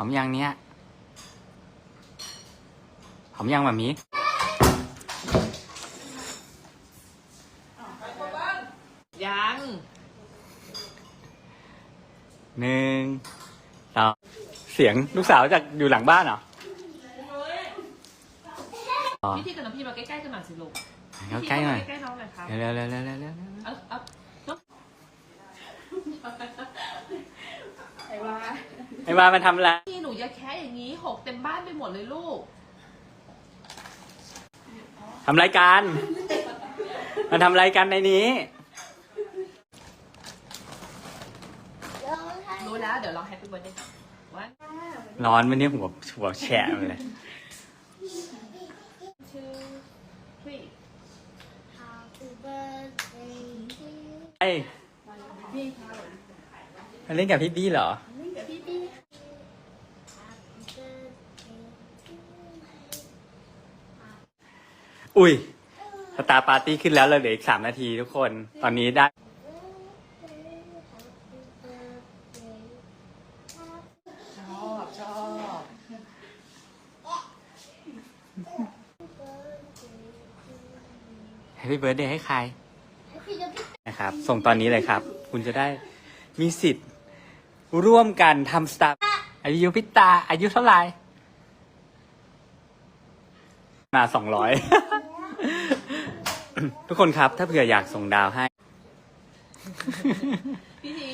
หอมยังเนี้ยหอมยังแบบนี้ยังหนึ่งสองเสียงลูกสาวจากอยู่หลังบ้านเหรออ๋อพี่ที่กับน้องพี่มาใกล้ๆกันหน่อยสิลูกเข้าใกล้หน่อยใกล้ๆน้องหน่อยครับเร็วเร็วเร็วเร็วเร็วเร็วเอาเอาน้องไอ้ว่าไอ้วามันทำอะไรพี่หนู อย่าแค่อย่างนี้หกเต็มบ้านไปหมดเลยลูก ทำรายการ มันทำรายการในนี้ รู้แล้ว เดี๋ยวลองแฮปปี้เบิร์ดเดย์วันร้อนวันนี้หัวหัวแฉะไปเลย two three ไอ้มาเล่นกับพี่บี้เหรอ อุ้ยสตาร์ปาร์ตี้ขึ้นแล้วเราเหลืออีกสามนาทีทุกคน ตอนนี้ได้ ชอบชอบแฮปปี้เบิร์ดเดย์ให้ใคร นะครับ ส่งตอนนี้เลยครับ คุณจะได้มีสิทธิ์ ร่วมกันทำสตาร์อายุพิตา อายุเท่าไหร่มาสองร้อย ทุกคนครับ ถ้าเผื่ออยากส่งดาวให้ พี่ที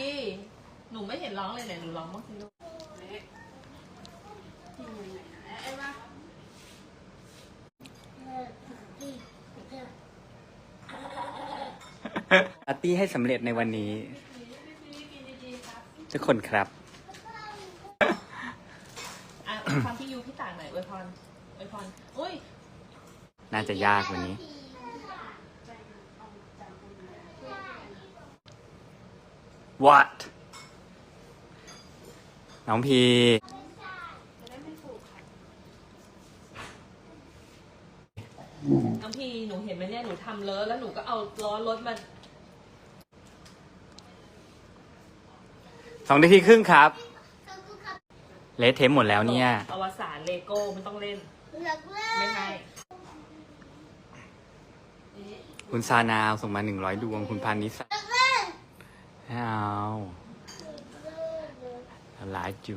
หนูไม่เห็นร้องเลยไหนหนูร้องบ้างสิลูกปาร์ตี้ให้สำเร็จในวันนี้ ทุกคนครับ อะอวยพรพี่ยูพี่ต่างหน่อยอวยพรอวยพรอุ้ย น่าจะยากกวันนี้ what น้องพีน้องพี่หนูเห็นไหมเนี่ยหนูทำเลอะแล้วหนูก็เอาล้อรถมาสองนาทีครึ่งครับ เลทเทมหมดแล้วเนี่ย อวสานเลโก้ไม่ต้องเล่นไม่ให้คุณซานาวส่งมาหนึ่งร้อยดวง คุณพานิสา ไม่เอาหลายจุ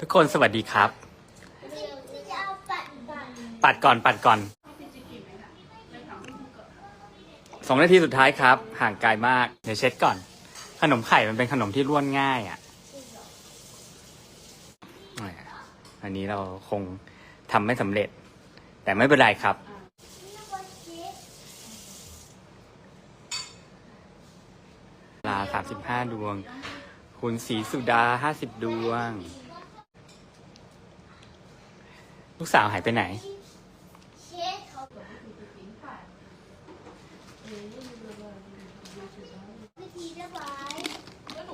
ทุกคนสวัสดีครับ ปัดก่อนปัดก่อนสองนาทีสุดท้ายครับ ห่างไกลมาก เดี๋ยวเช็ดก่อน ขนมไข่มันเป็นขนมที่ร่วนง่ายอะ อันนี้เราคงทำไม่สำเร็จ แต่ไม่เป็นไรครับ 5 ดวง คุณศรีสุดา 50 ดวง ลูกสาวหายไปไหน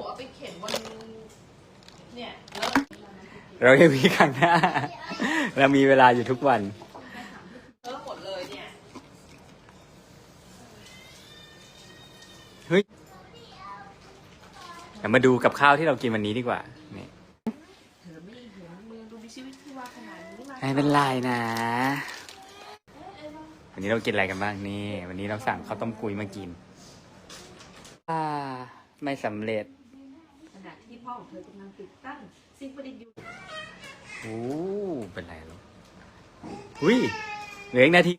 เอาไปเพี่รายังมีครั้นะเรามีเวลาอยู่ทุกวันเฮ้ย ดี๋ยวมาดูกับข้าวที่เรากินวันนี้ดีกว่านี่เธอไม่เห็นมือดูมีชีวิตที่ว่าขนาดนี้มาไม่เป็นไรนะ วันนี้เรากินอะไรกันบ้างนี่ วันนี้เราสั่งข้าวต้มกุยมากินอ่าไม่สำเร็จขณะที่พ่อของเธอกำลังติดตั้งสิ่งประดิษฐ์อยู่โอ้เป็นไรลูกอุ้ยเหลืออีกนาที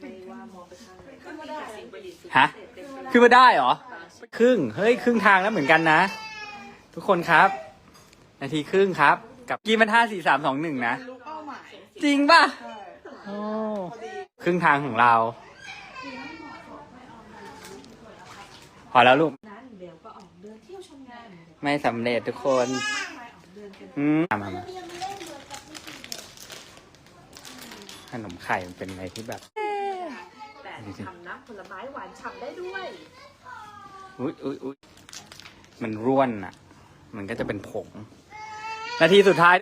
ไม่ว่ามองไปทางไหนก็มีแต่สิ่งประดิษฐ์สุดฮะเด็ดเต็มไปหมดขึ้นมาได้เหรอ ครึ่ง เฮ้ย ครึ่งทางแล้วเหมือนกันนะ ทุกคนครับ นาทีครึ่งครับ กับกี้มันห้าสี่สามสองหนึ่งนะ รู้เป้าหมายจริงป่ะใช่โอ้ครึ่งทางของเรา พอแล้วลูก นั้นเบลก็ออกเดินเที่ยวชมงานไม่สำเร็จทุกคนมากมายออกเดินกันอืมมามามาขนมไข่มันเป็นอะไรที่แบบ แต่ทำน้ำผลไม้หวานฉ่ำได้ด้วย อุ้ยอุ้ยอุ้ยมันร่วนอะ มันก็จะเป็นผง นาทีสุดท้าย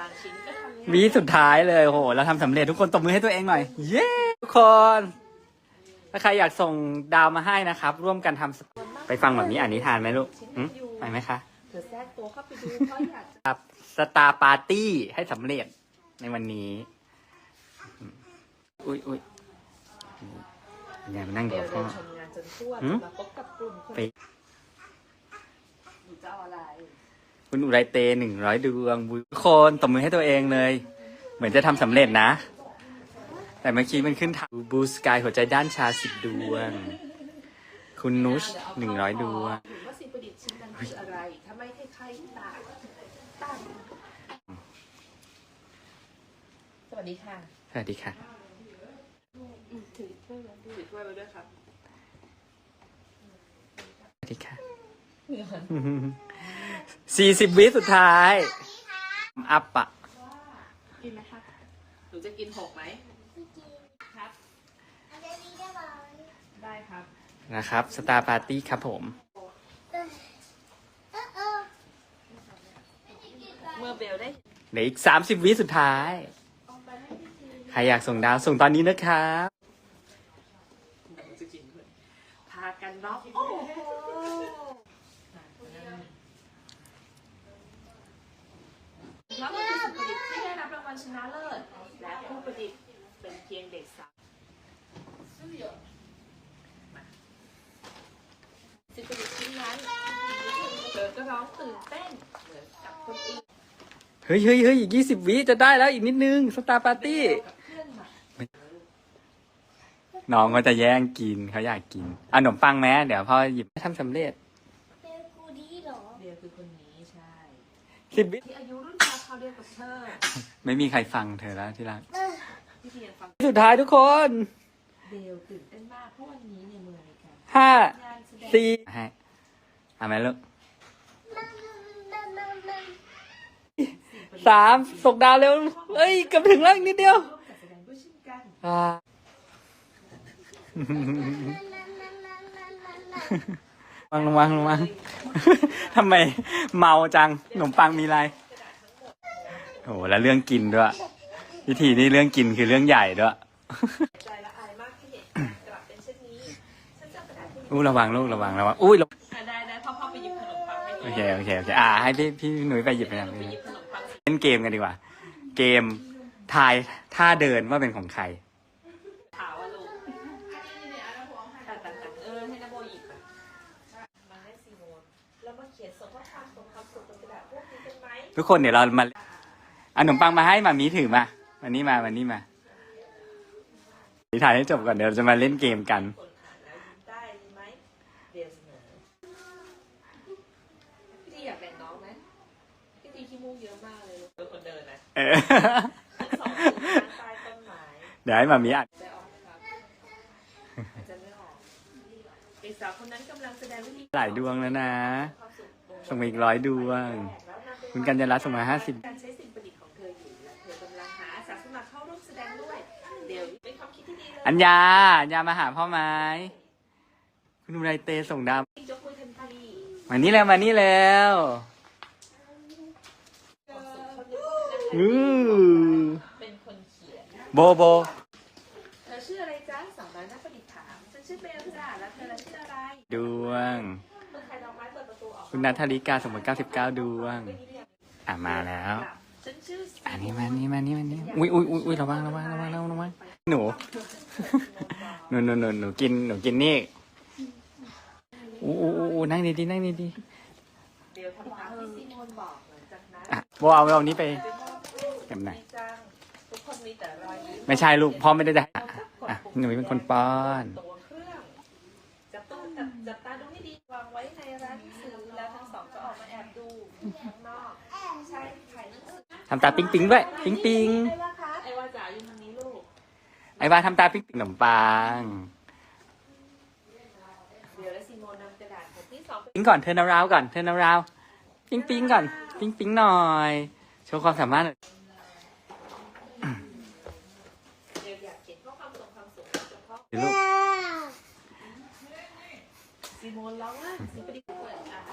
บางชิ้นก็ทำง่ายวีสุดท้ายเลยโอ้โหเราทำสำเร็จทุกคนตบมือให้ตัวเองหน่อย เย้ทุกคน ถ้าใครอยากส่งดาวมาให้นะครับ ร่วมกันทำส่วนมากไปฟังแบบนี้อ่านนิทานไหมลูกหึไปไหมคะ เธอแทรกตัวเข้าไปดูเพราะอยากจะครับสตาร์ปาร์ตี้ให้สำเร็จในวันนี้อืมอุ้ยอุ้ยอย่ามานั่งเบกับลพ่เดิอนชมงานจนทั่วหืจะมมาพบกับกลุ่มคน ไป หนูจะเอาอะไร คุณอุไรเตหนึ่งร้อยดวงบุญทุกคนตบมือให้ตัวเองเลย เหมือนจะทำสำเร็จนะ แต่เมื่อกี้มันขึ้นทางบูสกายหัวใจด้านชาสิบดวง คุณนุชหนึ่งร้อยดวงหรือว่าสิ่งประดิษฐ์ชิ้นนั้นคืออะไรถ้าไม่ให้ใครต่างต่างสวัสดีค่ะสวัสดีค่ะถือถ้วยไว้ถือถ้วยไว้ด้วยครับ สวัสดีค่ะ สี่สิบวิสุดท้าย อัพอะกินไหมครับ หนูจะกินหกไหมครับ ได้ครับ นะครับ สตาร์ปาร์ตี้ครับผม เมื่อเบลได้เหลืออีกสามสิบวิสุดท้าย ใครอยากส่งดาวส่งตอนนี้นะครับจะกินด้วยพากันน็อกโอ้โห เพราะมันเป็นสิ่งประดิษฐ์ที่ได้รับรางวัลชนะเลิศ และผู้ประดิษฐ์เป็นเพียงเด็กสาวมาสิ่งประดิษฐ์ชิ้นนั้นเธอก็ร้องตื่นเต้นเหมือนกับคนอื่นเฮ้ยเฮ้ยเฮ้ยอีกยี่สิบวิจะได้แล้วอีกนิดนึงสตาร์ปาร์ตี้กับเพื่อนใหม่น้องก็จะแย่งกินเขาอยากกินอะขนมปังแม้เดี๋ยวพ่อหยิบทำสำเร็จเป็นกูดีเหรอ เดียวคือคนนี้ใช่สิบวิ ที่อายุ รุ่นราวคราวเดียวกับเธอไม่มีใครฟังเธอแล้วที่รักที่เพียงฟังสุดท้ายทุกคนเดลตื่นเต้นมากเพราะวันนี้ในเมืองอเมริกาห้างานแสดงสี่ให้เอาไหมลูกสามส่งดาวเร็วเอ้ยเกับถึงแล้วอีกนิดเดียวร่วมจัดแสดงด้วยเช่นกันอ่าระวังระวังระวังทำไมเมาจังขนมปังมีอะไร โอ้โหแล้วเรื่องกินด้วย วิธีนี้เรื่องกินคือเรื่องใหญ่ด้วยใจละอายมากที่เห็นการกลับเป็นเช่นนี้ฉันจะกระดาษที่อู้ระวังลูกระวังระวังอุ้ยระอะได้ได้พ่อพ่อไปหยิบขนมปังให้โอเคโอเคโอเคอ่าให้พี่พี่หนุ่ยไปหยิบไปนะไปหยิบขนมปังเล่นเกมกันดีกว่า เกมทายท่าเดินว่าเป็นของใคร ขาวอะลูกตัดตัดตัดเออให้นโบหยิบอะมาให้ซีโมนแล้วมาเขียนส่งข้อความส่งความสุขบนกระดาษพวกนี้กันไหมทุกคนเดี๋ยวเรามา เอาขนมปังมาให้มามีถือมาวันนี้มาวันนี้มาถ่ายให้จบก่อนเดี๋ยวเราจะมาเล่นเกมกันคนอ่านแล้วยิ้มได้ดีไหมเดียวเสนอพี่ดีอยากแบ่งน้องไหมพี่ดีขี้มูกเยอะมากเลยลูกเป็นคนเดินนะเออทั้งสองคนนั่งใต้ต้นไม้เดี๋ยวให้มามีอ่านจะออกไหมครับอาจจะไม่ออกเด็กสาวคนนั้นกำลังแสดงวิธีหลายดวงแล้วนะ ความสุขบนส่งมาอีกร้อยดวง คุณกัญญารัตน์ส่งมาห้าสิบ การใช้ อัญญาอัญญามาหาพ่อไหม้คุณอุไรเตส่งดาวยกมือทันทีมานี่แล้วมานี่แล้วคนอืนี้อเป็นคนเขียนโบโบเธอชื่ออะไรจ๊ะสาวน้อยนักประดิษฐ์ถามฉันชื่อเบลจ้ะแล้วเธอละชื่ออะไรดวงเมื่อใครดอกไม้เปิดประตูออกคุณนัทธริกาส่งมาเก้าสิบเก้าดวง อะมาแล้ว ฉันชื่ออันนี้มานี่มานี่มานี่อุ้ยอุ้ยอุ้ยอุ้ยระวังระวังระวังระวังระวังหนูหนูหนูหนูหนูกินหนูกินนี่อู้อู้อู้นั่งดีดีนั่งดีดีเบลทำตามที่ซีโมนบอกหลังจากนั้นอะโบเอาเอานี้ไปไปมอบเก็บไหนทุกคนมีแต่รอยยิ้มไม่ใช่ลูกพ่อไม่ได้จะอะอะหนูเป็นคนป้อน ทำตาปิ๊งปิ๊งด้วยปิ๊งปิ๊งไอ้ว่าคะไอ้ว่าจ๋าอยู่ทางนี้ลูก ไอ้บ้าทำตาปิ๊งปิ๊งขนมปังเดี๋ยวและซีโมนนำกระดาษแผ่นที่สองไปปิ๊งก่อนเทิร์นราวก่อนเทิร์นราวปิ๊งปิ๊งก่อนปิ๊งปิ๊งหน่อยโชว์ความสามารถหน่อยเดี๋ยวอยากเขียนข้อความส่งความสุขเฉพาะเดี๋ยวลูกซีโมนร้องว่าซีปดิเปิดอ่าน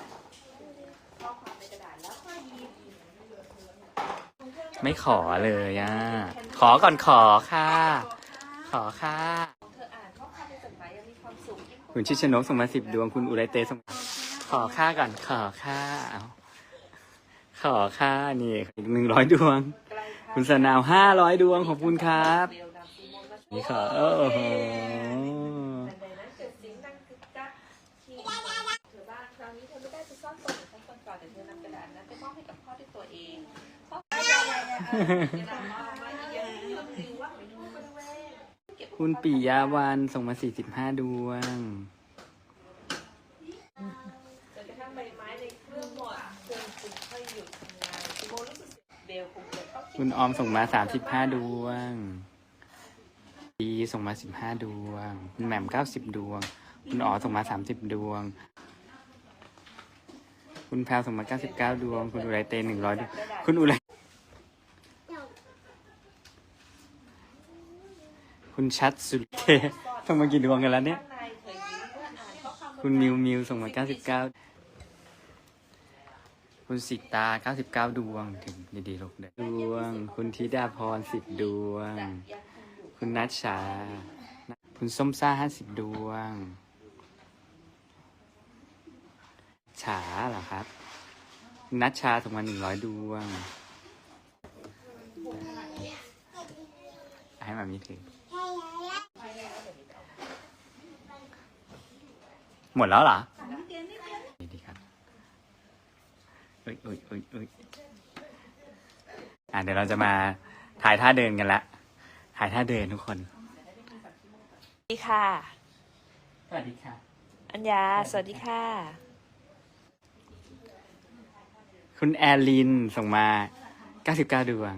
ข้อความในกระดาษแล้วก็หยิบ ไม่ขอเลยอะขอก่อนขอค่ะ ขอค่ะเธออ่านข้อความในจดหมายยังมีความสุขยิ่งกว่าคุณชิดชนกส่งมาสิบดวงคุณอุไรเตส่งมาขอค่าก่อนขอค่าเอาขอค่านี่อีกหนึ่งร้อยดวงใกล้ค่ะคุณสนาวห้าร้อยดวงขอบคุณครับเบลนำซีโมนมานี่ขอโอ้โห คุณปิยาวันส่งมาสี่สิบห้าดวงคุณออมส่งมาสามสิบห้าดวง ดีส่งมาสิบห้าดวง คุณแหม่มเก้าสิบดวง คุณอ๋อส่งมาสามสิบดวง คุณแพลส่งมาเก้าสิบเก้าดวง คุณอุไรเตนหนึ่งร้อยดวง คุณอุไร คุณชัดสุดเคส่งมากี่ดวงกันแล้วเนี่ย คุณมิวมิวส่งมาเก้าสิบเก้าคุณสิตาเก้าสิบเก้าดวงถึงดีๆลูกเด้อดวง คุณธิดาพรสิบดวง คุณนัชชา คุณส้มซ่าห้าสิบดวง ฉาเหรอครับ นัชชาส่งมาหนึ่งร้อยดวง ให้มามีถือ หมดแล้วเหรอดีดีครับอุ้ยอุ้ยอุ้ยอุ้ยอะเดี๋ยวเราจะมาถ่ายท่าเดินกันละถ่ายท่าเดินทุกคน สวัสดีค่ะ สวัสดีค่ะ อัญญา สวัสดีค่ะ คุณแอลลินส่งมา 99 ดวง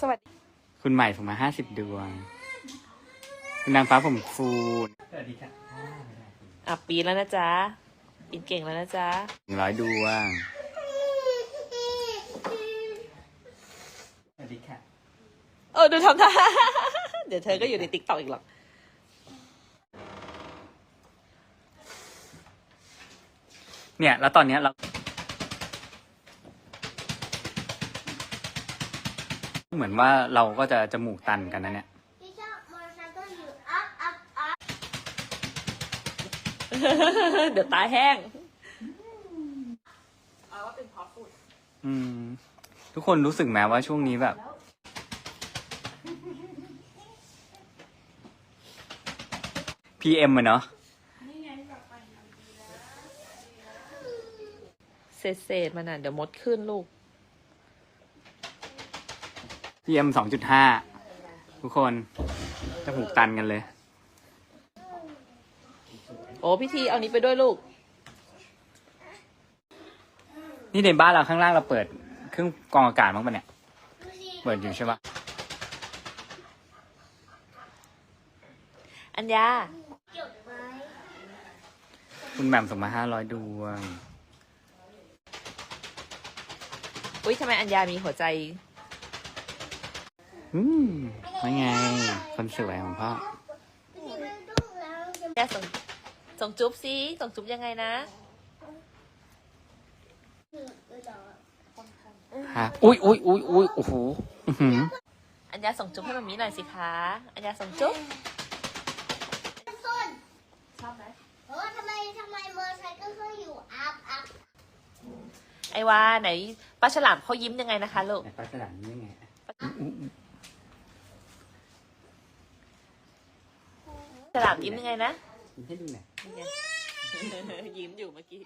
สวัสดี คุณใหม่ส่งมา 50 ดวง คุณนางฟ้าผมฟูสวัสดีค่ะอะปีนแล้วนะจ๊ะปีนเก่งแล้วนะจ๊ะหนึ่งร้อยดวง สวัสดีค่ะ เออดูทำท่า เดี๋ยวเธอก็อยู่ในติ๊กต็อกอีกหรอก เนี่ย แล้วตอนเนี้ยเรา เหมือนว่าเราก็จะจมูกตันกันนะเนี่ย เดี๋ยวตาแห้ง เอาว่าเป็นเพราะฝุ่นอืม ทุกคนรู้สึกไหมว่าช่วงนี้แบบ PM อะเนาะเศษเศษๆมันอะ เดี๋ยวมดขึ้นลูก PM สองจุดห้าทุกคนจมูกตันกันเลยโอ้พี่ทีเอานี้ไปด้วยลูก นี่ในบ้านเราข้างล่างเราเปิดเครื่องกรองอากาศมั้งปะเนี่ยดูสิเปิดอยู่ใช่ปะอัญญาเก็บไว้คุณแหม่มส่งมาห้าร้อยดวง อุ้ยทำไมอัญญามีหัวใจ อืมว่าไง คนสวยของพ่อพี่ไม่ต้องแล้วจะ แย่ส่ง ส่งจุ๊บสิส่งจุ๊บยังไงนะถึงเหรอฮะอุ้ยอุ้ยอุ้ยอุ้ยโอ้โหอื้อหืออัญญาส่งจุ๊บให้มามีหน่อยสิคะ อัญญาส่งจุ๊บส้นชอบไหมเออทำไมทำไมมอเตอร์ไซค์ก็คืออยู่อัพอัพไอวาไหนปลาฉลามเขายิ้มยังไงนะคะลูกไหนปลาฉลามนี่ยังไงฉลามยิ้มยังไงนะ ให้ดูหน่อย ยิ้มอยู่เมื่อกี้